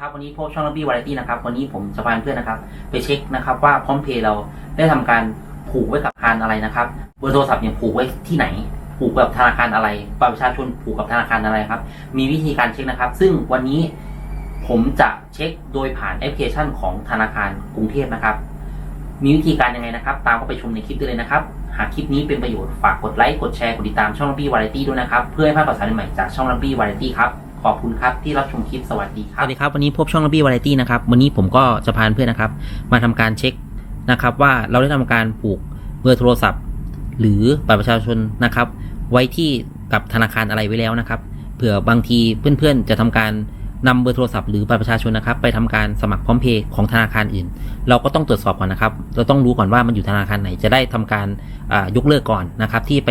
ครับวันนี้พบช่องระบี้วาไรตี้นะครับวันนี้ผมจะพาเพื่อนนะครับ ไปเช็คนะครับว่าพร้อมเพย์เราได้ทำการผูกไว้กับธนาคารอะไรนะครับเบอร์โทรศัพท์เนี่ยผูกไว้ที่ไหน ผูกกับธนาคารอะไรบัตรประชาชนผูกกับธนาคารอะไรครับ มีวิธีการเช็คนะครับ ซึ่งวันนี้ผมจะเช็คโดยผ่านแอปพลิเคชันของธนาคารกรุงเทพนะครับ มีวิธีการยังไงนะครับ ตามเข้าไปชมในคลิปได้เลยนะครับ หากคลิปนี้เป็นประโยชน์ฝากกดไลค์กดแชร์กดติดตามช่องลัมบี้วาไรตี้ด้วยนะครับเพื่อให้พลาดข่าวสารใหม่จากช่องลัมบี้วาไรตี้ครับ ขอบคุณครับที่รับชมคลิปสวัสดีครับ สวัสดีครับ วันนี้พบช่องลัมบี้วาไรตี้นะครับ วันนี้ผมก็จะพาเพื่อนนะครับ มาทำการเช็คนะครับ ว่าเราได้ทำการผูกเบอร์โทรศัพท์ หรือบัตรประชาชนนะครับ ไว้ที่กับธนาคารอะไรไว้แล้วนะครับ เผื่อบางทีเพื่อนๆจะทำการนำเบอร์โทรศัพท์หรือบัตรประชาชนนะครับ ไปทำการสมัครพร้อมเพย์ของธนาคารอื่น เราก็ต้องตรวจสอบก่อนนะครับ เราต้องรู้ก่อนว่ามันอยู่ธนาคารไหนจะได้ทำการยกเลิกก่อนนะครับ ที่ไป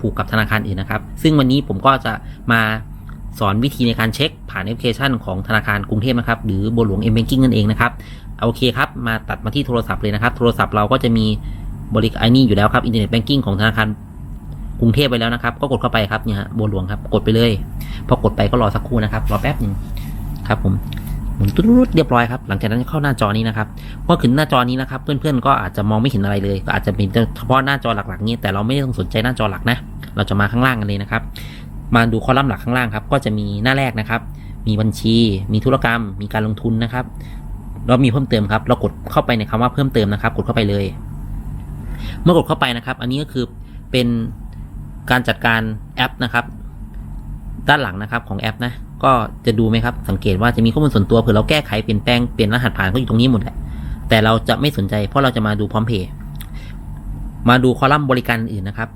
ผูกกับธนาคารอื่นนะครับ ซึ่งวันนี้ผมก็จะมา สอนวิธีในการเช็คผ่านแอปพลิเคชันของธนาคารกรุงเทพนะครับ หรือบัวหลวง m banking นั่นเองนะครับโอเคครับ มาตัดมาที่โทรศัพท์เลยนะครับ โทรศัพท์เราก็จะมีบริการนี่อยู่แล้วครับอินเทอร์เน็ตแบงกิ้งของธนาคารกรุงเทพไปแล้วนะครับ ก็กดเข้าไปครับเนี่ยฮะบัวหลวงครับ กดไปเลย พอกดไปก็รอสักครู่นะครับ รอแป๊บหนึ่งครับผมหมุนตุ๊ดเรียบร้อยครับ หลังจากนั้นเข้าหน้าจอนี้นะครับพอขึ้นหน้าจอนี้นะครับ เพื่อนๆก็อาจจะมองไม่เห็นอะไรเลย ก็อาจจะเป็นเฉพาะหน้าจอหลักๆนี้ แต่เราไม่ต้องสนใจหน้าจอหลักนะ เราจะมาข้างล่างกันเลยนะครับ มาดูคอลัมน์หลักข้างล่างครับ ก็จะมีหน้าแรกนะครับ มีบัญชี มีธุรกรรม มีการลงทุนนะครับแล้วมีเพิ่มเติมครับ เรากดเข้าไปในคำว่าเพิ่มเติมนะครับ กดเข้าไปเลย เมื่อกดเข้าไปนะครับ อันนี้ก็คือเป็นการจัดการแอปนะครับ ด้านหลังนะครับของแอปนะ ก็จะดูไหมครับ สังเกตว่าจะมีข้อมูลส่วนตัวเผื่อเราแก้ไขเปลี่ยนแปลงเปลี่ยนรหัสผ่านก็อยู่ตรงนี้หมดแหละ แต่เราจะไม่สนใจเพราะเราจะมาดูพร้อมเพย์มาดูคอลัมน์บริการอื่นนะครับ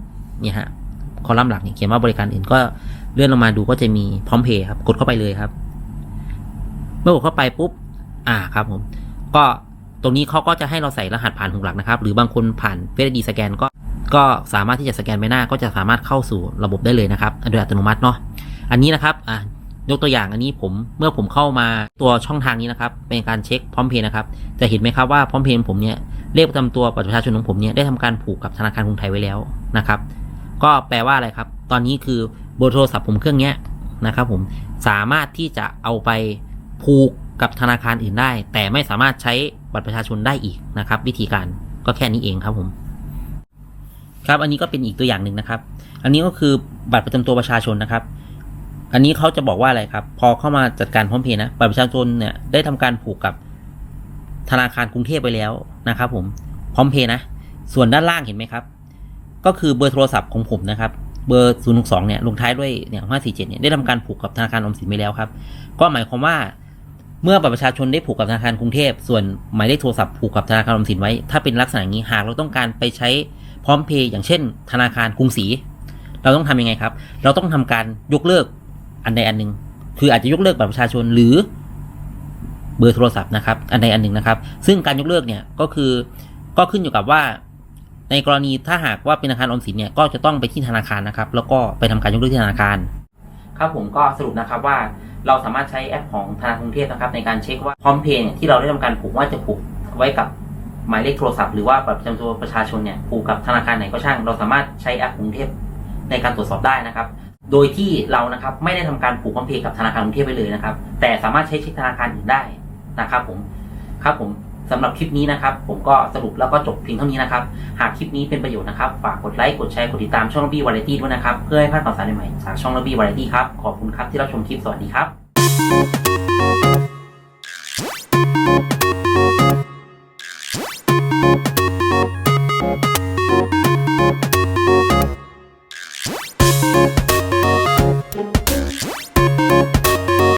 นี่ฮะ คอลัมน์หลักเนี่ยเขียนว่าบริการอื่นก็เลื่อนลงมาดูก็จะมีพร้อมเพย์ครับ กดเข้าไปเลยครับ เมื่อกดเข้าไปปุ๊บ อ่าครับผม ก็ตรงนี้เขาก็จะให้เราใส่รหัสผ่านหกหลักนะครับ หรือบางคนผ่านเฟซดีสแกนก็ ก็สามารถที่จะสแกนใบหน้าก็จะสามารถเข้าสู่ระบบได้เลยนะครับ โดยอัตโนมัติเนาะ อันนี้นะครับ อ่ายกตัวอย่างอันนี้ผมเมื่อผมเข้ามาตัวช่องทางนี้นะครับ เป็นการเช็คพร้อมเพย์นะครับ จะเห็นไหมครับว่าพร้อมเพย์ผมเนี่ยเลขประจำตัวประชาชนของผมเนี่ยได้ทำการผูกกับธนาคารกรุงไทยไว้แล้วนะครับ ก็แปลว่าอะไรครับ ตอนนี้คือเบอร์โทรศัพท์ผมเครื่องนี้นะครับผมสามารถที่จะเอาไปผูกกับธนาคารอื่นได้ แต่ไม่สามารถใช้บัตรประชาชนได้อีกนะครับ วิธีการก็แค่นี้เองครับผม ครับอันนี้ก็เป็นอีกตัวอย่างหนึ่งนะครับ อันนี้ก็คือบัตรประจำตัวประชาชนนะครับ อันนี้เขาจะบอกว่าอะไรครับ พอเข้ามาจัดการพร้อมเพย์นะบัตรประชาชนเนี่ยได้ทำการผูกกับธนาคารกรุงเทพไปแล้วนะครับ ผมพร้อมเพย์นะ ส่วนด้านล่างเห็นไหมครับ ก็คือเบอร์โทรศัพท์ของผมนะครับ เบอร์ 0 6 2 เนี่ย ลงท้ายด้วยเนี่ย547 เนี่ย ได้ทำการผูกกับธนาคารอมสินไปแล้วครับ ก็หมายความว่า เมื่อบัตรประชาชนได้ผูกกับธนาคารกรุงเทพ ส่วนหมายเลขโทรศัพท์ผูกกับธนาคารอมสินไว้ ถ้าเป็นลักษณะนี้หากเราต้องการไปใช้พร้อมเพย์อย่างเช่น ธนาคารกรุงศรี เราต้องทำยังไงครับ เราต้องทำการยกเลิกอันใดอันหนึ่ง คืออาจจะยกเลิกบัตรประชาชนหรือเบอร์โทรศัพท์นะครับ อันใดอันหนึ่งนะครับ ซึ่งการยกเลิกเนี่ยก็คือก็ขึ้นอยู่กับว่า ในกรณีถ้าหากว่าเป็นธนาคารออมสินเนี่ยก็จะต้องไปที่ธนาคารนะครับ แล้วก็ไปทำการยกเลิกที่ธนาคาร ครับผมก็สรุปนะครับว่าเราสามารถใช้แอปของธนาคารกรุงเทพนะครับ ในการเช็คว่าพร้อมเพย์ที่เราได้ทำการผูกว่าจะผูกไว้กับหมายเลขโทรศัพท์หรือว่าบัตรประจำตัวประชาชนเนี่ยผูกกับธนาคารไหนก็ช่าง เราสามารถใช้แอปกรุงเทพในการตรวจสอบได้นะครับ โดยที่เรานะครับไม่ได้ทำการผูกพร้อมเพย์กับธนาคารกรุงเทพไปเลยนะครับ แต่สามารถใช้เช็คธนาคารอื่นได้นะครับผมครับผม สำหรับคลิปนี้นะครับ ผมก็สรุปแล้วก็จบเพียงเท่านี้นะครับ หากคลิปนี้เป็นประโยชน์นะครับฝากกดไลค์กดแชร์กดติดตามช่องระบี้วาไรตี้ด้วยนะครับ เพื่อให้พลาดข่าวสารใหม่ๆจากช่องระบี้วาไรตี้ครับขอบคุณครับที่รับชมคลิปสวัสดีครับ